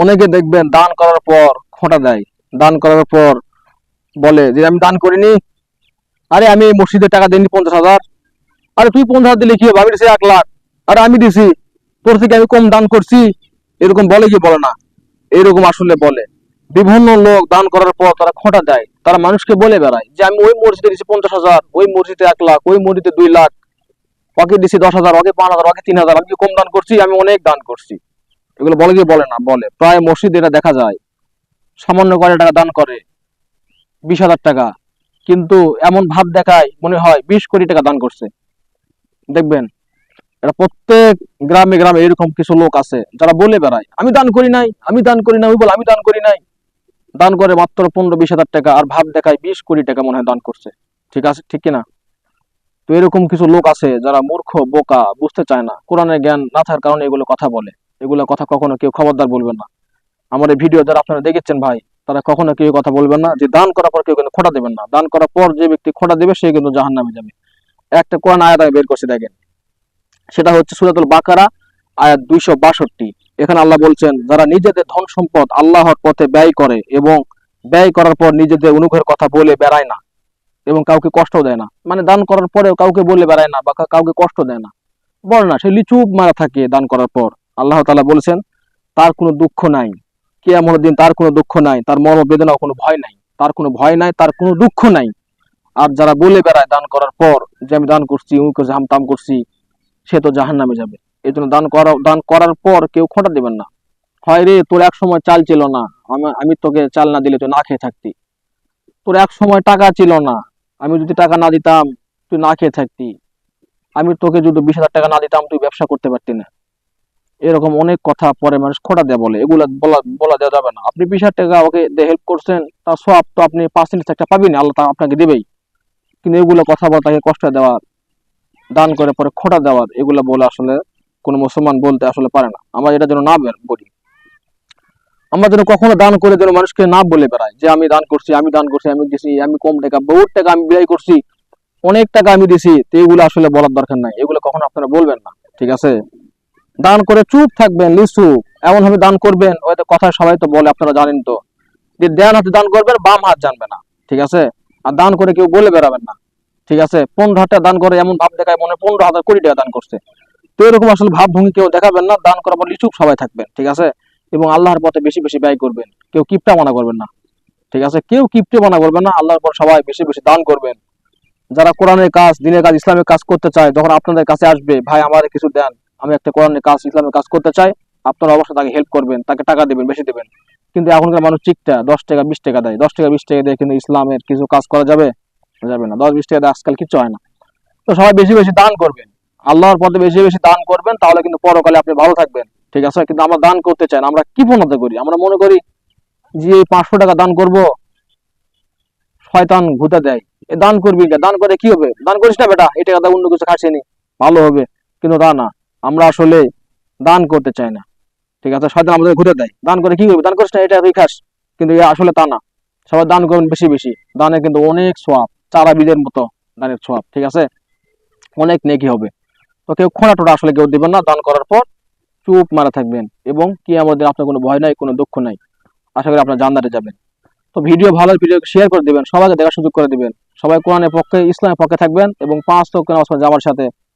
অনেকে দেখবেন দান করার পর খোঁটা দেয়। দান করার পর বলে যে, আমি দান করিনি। আরে, আমি মসজিদে টাকা দিইনি পঞ্চাশ হাজার। আরে, তুই পঞ্চাশ হাজার দিলে কি হবে? আমি দিছি এক লাখ। আরে, আমি দিছি। তোর থেকে আমি কম দান করছি। এরকম বলে কি বলে না? এরকম আসলে বলে। বিভিন্ন লোক দান করার পর তারা খোঁটা দেয়। তারা মানুষকে বলে বেড়ায় যে, আমি ওই মসজিদে দিছি পঞ্চাশ হাজার। ওই মসজিদে এক লাখ। ওই মসজিদে দুই লাখ। ওকে দিছি দশ হাজার, ওকে পাঁচ হাজার, ওকে তিন হাজার। আমি কম দান করছি? আমি অনেক দান করছি। এগুলো বলে কি বলে না, বলে। প্রায় মসজিদে এটা দেখা যায়। সামান্য কয় টাকা দান করে, বিশ হাজার টাকা। কিন্তু এমন ভাব দেখায়, মনে হয় বিশ কোটি টাকা দান করছে। দেখবেন এটা প্রত্যেক গ্রামে গ্রামে এরকম কিছু লোক আছে, যারা বলে বেড়ায়, আমি দান করি নাই, আমি দান করি নাই, ওই বলে আমি দান করি নাই। দান করে মাত্র পনেরো বিশ হাজার টাকা, আর ভাব দেখায় বিশ কোটি টাকা মনে হয় দান করছে। ঠিক আছে, ঠিক কিনা? তো এরকম কিছু লোক আছে যারা মূর্খ, বোকা, বুঝতে চায় না। কোরআনের জ্ঞান না থাকার কারণে এগুলো কথা বলে। এগুলো কথা কখনো কেউ খবরদার বলবেন না। আমার এই ভিডিও যারা আপনারা দেখেছেন ভাই, তারা কখনো কেউ কথা বলবেন না যে দান করার পর কেউ কিন্তু খোটা দেবেন না। দান করার পর যে ব্যক্তি খোটা দেবে, সে কিন্তু জাহান নামে যাবে। একটা কোরআন আয়াত আমি বের করছি দেখেন। সেটা হচ্ছে সুরাতুল বাকারা, আয়াত দুইশো বাষট্টি। এখানে আল্লাহ বলছেন, যারা নিজেদের ধন সম্পদ আল্লাহর পথে ব্যয় করে এবং ব্যয় করার পর নিজেদের অনুগ্রহের কথা বলে বেড়ায় না এবং কাউকে কষ্ট দেয় না। মানে দান করার পরেও কাউকে বলে বেড়ায় না বা কাউকে কষ্ট দেয় না। বল না, সে লিচুপ মারা থাকে দান করার পর। আল্লাহ তালা বলেছেন, তার কোনো দুঃখ নাই। কে এমন দিন তার কোনো দুঃখ নাই, তার মর্ম বেদনা কোনো ভয় নাই। তার কোনো ভয় নাই, তার কোনো দুঃখ নাই। আর যারা বলে বেড়ায় দান করার পর যে আমি দান করছি উই করছি তাম করছি, সে তো জাহান নামে যাবে। এই জন্য দান করা দান করার পর কেউ খোঁটা দেবেন না। হয় রে, তোর এক সময় চাল ছিল না, আমি- আমি তোকে চাল না দিলে তুই না খেয়ে থাকতি। তোর এক সময় টাকা ছিল না, আমি যদি টাকা না দিতাম, তুই না খেয়ে থাকতি। আমি তোকে যদি বিশ হাজার টাকা না দিতাম, তুই ব্যবসা করতে পারতি না। এরকম অনেক কথা পরে মানুষ খোটা দেয় বলে। এগুলা বলা দেওয়া যাবে না। আপনি বিশ হাজার টাকা ওকে হেল্প করছেন, তার সব তো আপনি পার্সেন্টেজ একটা পাবেন আল্লাহ তা আপনাকে দেবেই। কিন্তু এগুলো কথা বলা, তাকে কষ্ট দেওয়া, দান করে পরে খোটা দেওয়ার এগুলো বলে আসলে কোনো মুসলমান বলতে আসলে পারে না। আমরা এটা যেন না বলি আমরা যেন কখনো দান করে যেন মানুষকে না বলে বেড়াই, যে আমি দান করছি, আমি দান করছি, আমি দিছি, আমি কম টাকা, বহুত টাকা আমি ব্যয় করছি, অনেক টাকা আমি দিছি, তো এগুলো আসলে বলার দরকার নাই। এগুলো কখনো আপনারা বলবেন না, ঠিক আছে? দান করে চুপ থাকবেন লিসু এমন ভাবে দান করবেন, হয়তো কথা সবাই তো বলে, আপনারা জানেন তো। যে দেন হাতে দান করবেন, বাম হাত জানবে না, ঠিক আছে? আর দান করে কেউ বলে বেড়াবেন না, ঠিক আছে? পনেরো হাজার দান করে এমন ভাব দেখায় মনে পনেরো হাজার কোটি টাকা দান করছে। তো এরকম আসলে ভাব ভঙ্গি কেউ দেখাবেন না, দান করার পর লিচুপ সবাই থাকবেন, ঠিক আছে? এবং আল্লাহর পথে বেশি বেশি ব্যয় করবেন, কেউ কিপটা মানা করবেন না, ঠিক আছে? কেউ কিপটে মানা করবেন না, আল্লাহর পর সবাই বেশি বেশি দান করবেন। যারা কোরআনের কাজ, দিনের কাজ, ইসলামের কাজ করতে চায়, যখন আপনাদের কাছে আসবে, ভাই, আমার কিছু দেন। আমি একটা কোরআনের কাজ, ইসলামের কাজ করতে চাই, আপনারা অবশ্যই তাকে হেল্প করবেন, তাকে টাকা দেবেন, বেশি দেবেন। কিন্তু এখনকার মানুষ চিকটা, দশ টাকা, বিশ টাকা দেয়। দশ টাকা, বিশ টাকা দিয়ে কিন্তু ইসলামের কিছু কাজ করা যাবে? যাবে না। দশ, বিশ টাকা দিয়ে আজকাল কিছু হয় না। তো সবাই বেশি বেশি দান করবেন। আল্লাহর পথে বেশি বেশি দান করবেন, তাহলে কিন্তু পরকালে আপনি ভালো থাকবেন। ঠিক আছে? কিন্তু আমরা দান করতে চাই আমরা কি প্রণত করি? আমরা মনে করি যে এই পাঁচশো টাকা দান করব, শয়তান ঘুতে দেয়। এ দান করবি দান করে কি হবে? দান করিস না বেটা। এই টাকা অন্য কিছু খাসি নি। ভালো হবে। কিন্তু তা না। আমরা আসলে দান করতে চাই না। ঠিক আছে? শয়তান আমাদের ঘুরে দেয়। দান করে কি করবি? দান করিস না, এটা তুই খাস। কিন্তু আসলে তা না। সবাই দান করবেন বেশি বেশি। দানে কিন্তু অনেক সোয়াব, চারা বীজের মতো দানের সোয়াব, ঠিক আছে? অনেক নেকি হবে। তো কেউ খোঁড়া টোটা আসলে কেউ দিবেন না। দান করার পর চুপ মারা থাকবেন এবং কি আমাদের আপনার কোনো ভয় নাই, কোনো দুঃখ নাই। আশা করি আপনার জানদারে যাবেন। তো ভিডিও ভালো ভিডিও শেয়ার করে দিবেন, সবাইকে দেখার সুযোগ করে দিবেন। সবাই কোরআনের পক্ষে, ইসলামের পক্ষে থাকবেন এবং পাঁচ তো আমার সাথে